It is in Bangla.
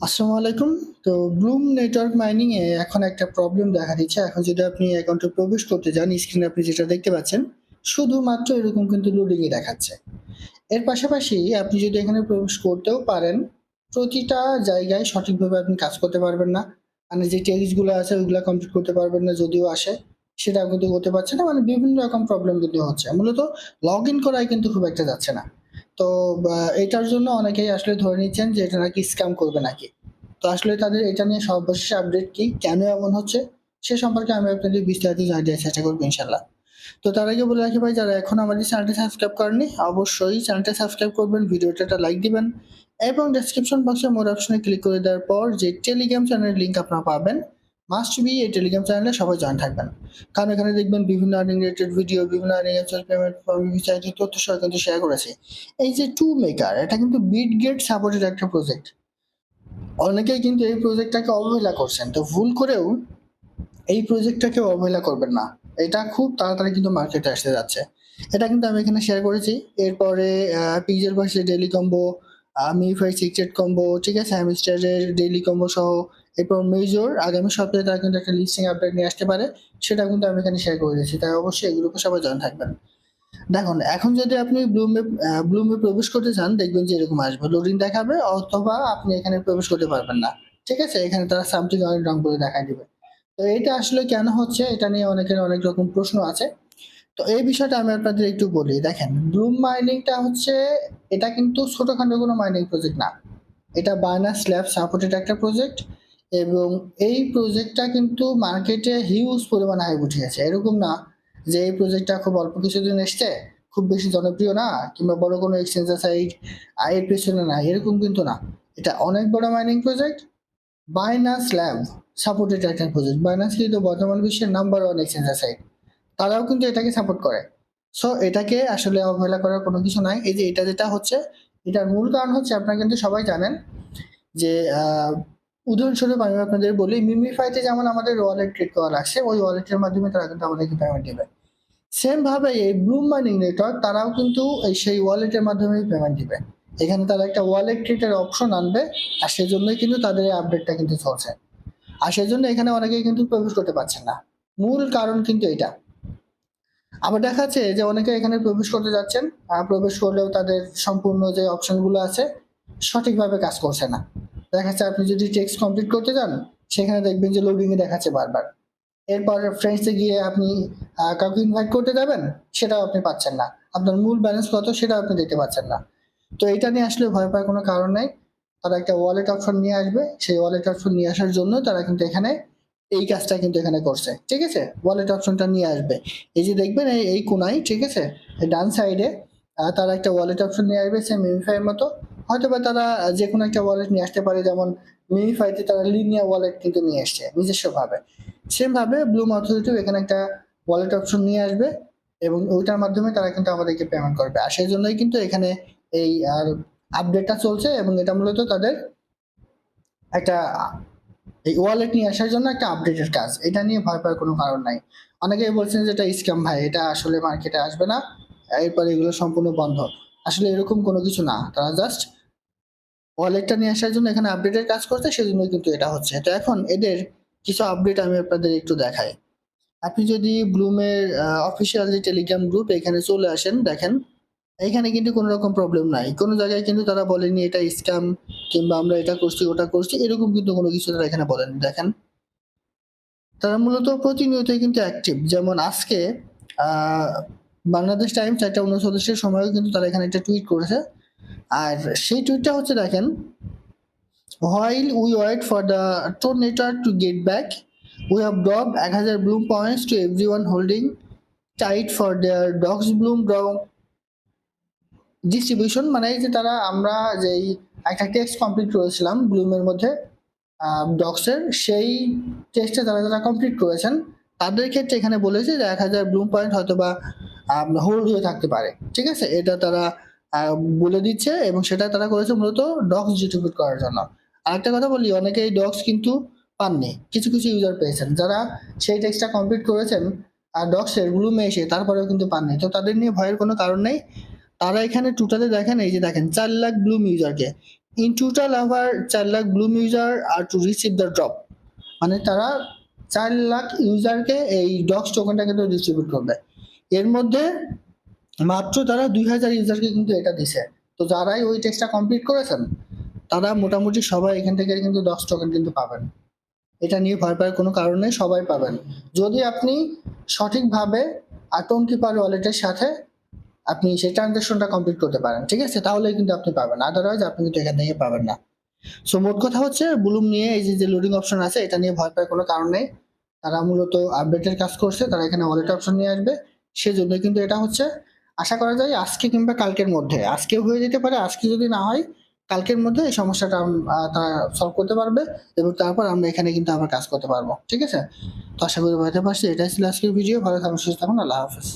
আসসালামু আলাইকুম। তো ব্লুম নেটওয়ার্ক মাইনিং এ এখন একটা প্রবলেম দেখা দিচ্ছে। এখন যদি আপনি অ্যাকাউন্টে প্রবেশ করতে যান স্ক্রিনে আপনি যেটা দেখতে পাচ্ছেন, শুধুমাত্র এরকম কিন্তু লোডিংই দেখাচ্ছে। এর পাশাপাশি আপনি যদি এখানে প্রবেশ করতেও পারেন, প্রতিটা জায়গায় সঠিকভাবে আপনি কাজ করতে পারবেন না। মানে যে টেক্সটগুলো আছে, ওইগুলো কমপ্লিট করতে পারবেন না, যদিও আসে সেটাও কিন্তু করতে পারছে না। মানে বিভিন্ন রকম প্রবলেম কিন্তু হচ্ছে। মূলত লগ ইন করাই কিন্তু খুব একটা যাচ্ছে না। তো এটার জন্য অনেকেই আসলে ধরে নিচ্ছেন যে এটা নাকি স্ক্যাম করবে নাকি। তো আসলে তাদের এটা নিয়ে সর্বশেষ আপডেট কি? কেন এমন হচ্ছে? সে সম্পর্কে আমি আপনাদের বিস্তারিত জানিয়ে দেওয়ার চেষ্টা করব ইনশাল্লাহ তো তার আগে বলে রাখি ভাই, যারা এখন আমাদের চ্যানেলটি সাবস্ক্রাইব করেনি অবশ্যই চ্যানেলটা সাবস্ক্রাইব করবেন, ভিডিওটা একটা লাইক দিবেন এবং ডেসক্রিপশন বক্সে মোর অপশনে ক্লিক করে দেওয়ার পর যে টেলিগ্রাম চ্যানেলের লিঙ্ক আপনারা পাবেন মাস্ট বি এই টেলিগ্রাম চ্যানেলে সবাই জয়েন থাকবেন কারণ এখানে দেখবেন বিভিন্ন আর্নিং রিলেটেড ভিডিও বিভিন্ন আর্নিং পেমেন্ট বিস্তারিত তথ্য সহ কিন্তু শেয়ার করেছি। এই যে টু মেকার এটা কিন্তু বিট গেট সাপোর্টেড একটা প্রজেক্ট অনেকেই কিন্তু এই প্রজেক্টটাকে অবহেলা করছেন। তো ভুল করেও এই প্রজেক্টটাকে অবহেলা করবেন না। এটা খুব তাড়াতাড়ি কিন্তু মার্কেটে আসতে যাচ্ছে। এটা কিন্তু আমি এখানে শেয়ার করেছি। এরপরে পিজের পাশে ডেলি কম্বো মিফাই সিক্রেট কম্বো ঠিক আছে? হ্যামস্টারের ডেলি কম্বো সহ এরপর মেজর আগামী সপ্তাহে তারা কিন্তু একটা লিস্টিং আপডেট নিয়ে আসতে পারে সেটা কিন্তু আমি এখানে শেয়ার করে দিয়েছি। তাই অবশ্যই এগুলোকে সবাই জয়েন থাকবেন। দেখুন, এখন যদি আপনি ব্লুমে ব্লুমে প্রবেশ করতে চান, দেখবেন যে এরকম আসবে। লোডিং দেখাবে অথবা আপনি এখানে প্রবেশ করতে পারবেন না। ঠিক আছে? এখানে তারা সামথিং অনেক রং করে দেখাই দিবে। তো এটা আসলে কেন হচ্ছে? এটা নিয়ে অনেকের অনেক রকম প্রশ্ন আছে। তো এই বিষয়টা আমি আপনাদের একটু বলি। দেখেন ব্লুম মাইনিংটা হচ্ছে, এটা কিন্তু ছোটখাটো কোনো মাইনিং প্রজেক্ট না। এটা বায়না স্ল্যাব সাপোর্টেড একটা প্রজেক্ট এবং এই প্রজেক্টটা কিন্তু মার্কেটে হিউজ পরিমাণ হাই উঠিয়েছে এরকম না যে এই প্রজেক্টটা খুব অল্প কিছুদিন এসছে, খুব বেশি জনপ্রিয় না, কিংবা বড় কোনো এক্সচেঞ্জার সাইট এর পেছনে না, এরকম কিন্তু না। এটা অনেক বড় mining project Binance lab supported একটা প্রজেক্ট বাইনাস কিন্তু বর্তমান বিশ্বের নাম্বার ওয়ান এক্সচেঞ্জার সাইট তারাও কিন্তু এটাকে সাপোর্ট করে। সো এটাকে আসলে অবহেলা করার কোনো কিছু নাই। এই যে এটা যেটা হচ্ছে, এটার মূল কারণ হচ্ছে আপনারা কিন্তু সবাই জানেন যে উদাহরণস্বরূপ আমি আপনাদের বলি মিমিফাইতে যেমন আমাদের ওয়ালেট ক্রিয়েট করা লাগছে, ওই ওয়ালেটের মাধ্যমে তারা কিন্তু আমাদেরকে পেমেন্ট দেবে। সেম ভাবে এই ব্লুম মাইনিং নেটওয়ার্ক তারাও কিন্তু এই সেই ওয়ালেটের মাধ্যমে পেমেন্ট দিবে। এখানে তারা একটা ওয়ালেট ক্রিয়েটের অপশন আনবে, আর সেজন্যই কিন্তু তাদের এই আপডেটটা কিন্তু চলছে। আর সেজন্য এখানে অনেকেই কিন্তু প্রবেশ করতে পারছেন না। মূল কারণ কিন্তু এটা। আবার দেখা যাচ্ছে যে অনেকে এখানে প্রবেশ করতে যাচ্ছেন, আর প্রবেশ করলেও তাদের সম্পূর্ণ যে অপশনগুলো আছে, সঠিকভাবে কাজ করছে না। দেখা যাচ্ছে আপনি যদি টেক্সট কমপ্লিট করতে যান সেখানে দেখবেন যে লোডিংয়ে দেখাচ্ছে বারবার। এরপর ফ্রেন্ডসে গিয়ে আপনি কাউকে ইনভাইট করতে যাবেন, সেটাও আপনি পাচ্ছেন না। আপনার মূল ব্যালেন্স কত, সেটাও আপনি দেখতে পাচ্ছেন না। তো এটা নিয়ে আসলে ভয় পাওয়ার কোনো কারণ নেই। তারা একটা ওয়ালেট অপশন নিয়ে আসবে। সেই ওয়ালেট অপশন নিয়ে আসার জন্য তারা কিন্তু এখানে এই কাজটা কিন্তু এখানে করছে। ঠিক আছে? ওয়ালেট অপশনটা নিয়ে আসবে। এই যে দেখবেন এই কোনায়, ঠিক আছে? ডান সাইডে তারা একটা ওয়ালেট অপশন নিয়ে আসবে সে মিমিফাইয়ের মতো। হয়তো বা তারা যে কোনো একটা ওয়ালেট নিয়ে আসতে পারে, যেমন মিমিফাইতে তারা লিনিয়া ওয়ালেট কিন্তু নিয়ে আসছে নিজস্বভাবে। সেম ভাবে ব্লুম অথরিটিও এখানে একটা ওয়ালেট অপশন নিয়ে আসবে এবং ওইটার মাধ্যমে তারা কিন্তু আমাদেরকে পেমেন্ট করবে। আর সেই জন্যই কিন্তু এখানে এই, আর আপডেটটা চলছে এবং এটা মূলত তাদের একটা, এই ওয়ালেট নিয়ে আসার জন্য একটা আপডেটের কাজ। এটা নিয়ে ভয় পাওয়ার কোনো কারণ নাই। অনেকেই বলছেন যে এটা স্ক্যাম ভাই, এটা আসলে মার্কেটে আসবে না, এরপর এগুলো সম্পূর্ণ বন্ধ। আসলে এরকম কোনো কিছু না। তারা জাস্ট ওয়ালেটটা নিয়ে আসার জন্য এখানে আপডেটের কাজ করছে, সেজন্যই কিন্তু এটা হচ্ছে। তো এখন এদের কিছু আপডেট আমি আপনাদের একটু দেখাই। আপনি যদি ব্লুমের অফিসিয়াল যে টেলিগ্রাম গ্রুপ এখানে চলে আসেন, দেখেন, এখানে কিন্তু কোনো রকম প্রবলেম নাই। কোনো জায়গায় কিন্তু তারা বলেনি এটা স্ক্যাম কিংবা আমরা এটা করছি, ওটা করছি, এরকম কিন্তু কোনো কিছু তারা এখানে বলেনি, দেখেন। তারা মূলত প্রতিনিয়তই কিন্তু অ্যাক্টিভ যেমন আজকে বাংলাদেশ টাইম চারটা উনচল্লিশের সময়ও কিন্তু তারা এখানে একটা টুইট করেছে আর সেই টুইটটা হচ্ছে দেখেন while we wait for the Tor network to get back we have drop এক হাজার Bloom points to every one holding tight for their dogs Bloom draw distribution মানে যে তারা আমরা যেই একটা টেক্সট কমপ্লিট করেছিলাম ব্লুমের মধ্যে ডক্সের সেই টেস্টে তারা যারা কমপ্লিট করেছেন, তাদের ক্ষেত্রে এখানে বলেছে যে এক হাজার ব্লুম পয়েন্ট হয়তো বা হোল্ড হয়ে থাকতে পারে। ঠিক আছে? এটা তারা বলে দিচ্ছে এবং সেটা তারা করেছে মূলত ডক্স ডিস্ট্রিবিউট করার জন্য। আরেকটা কথা বলি অনেকে এই ডক্স কিন্তু পাননি। কিছু কিছু ইউজার পেয়েছেন। যারা সেই টেক্সটটা কমপ্লিট করেছেন আর ডক্সের ব্লুমে এসে তারপরেও কিন্তু পাননি। তো তাদের নিয়ে ভয়ের কোনো কারণ নেই। তারা এখানে টোটালে দেখেন, এই যে দেখেন, চার লাখ ব্লুম ইউজারকে ইন টোটাল আবার চার লাখ ব্লুম ইউজার আর টু রিসিভ দ্য ড্রপ মানে তারা চার লাখ ইউজারকে এই ডক্স টোকেনটা কিন্তু ডিস্ট্রিবিউট করবে। এর মধ্যে মাত্র তারা দুই হাজার ইউজারকে কিন্তু এটা দিছে। তো যারাই ওই টেক্সটটা কমপ্লিট করেছেন, তারা মোটামুটি সবাই এখান থেকে কিন্তু দশ টোকেন কিন্তু পাবেন। এটা নিয়ে ভয় পাওয়ার কোনো কারণ সবাই পাবেন। যদি আপনি সঠিকভাবে আটন কিপার ওয়ালেটের সাথে আপনি সেই ট্রানজাকশনটা কমপ্লিট করতে পারেন, ঠিক আছে? তাহলে কিন্তু আপনি পাবেন। আদারওয়াইজ আপনি কিন্তু এখান থেকে পাবেন না। সো মোট কথা হচ্ছে ব্লুম নিয়ে এই যে যে লোডিং অপশন আছে, এটা নিয়ে ভয় পাওয়ার কোনো কারণ নেই। তারা মূলত আপডেটের কাজ করছে, তারা এখানে ওয়ালেট অপশন নিয়ে আসবে। সেজন্য কিন্তু এটা হচ্ছে আশা করা যায় আজকে কিংবা কালকের মধ্যে। আজকে হয়ে যেতে পারে, আজকে যদি না হয়, কালকের মধ্যে এই সমস্যাটা তারা সলভ করতে পারবে এবং তারপর আমরা এখানে কিন্তু আবার কাজ করতে পারব। ঠিক আছে? তো আশা করি বুঝতে পারছি। এটাই ছিল আজকের ভিডিও ভালো থাকুন, সুস্থ থাকুন। আল্লাহ হাফেজ।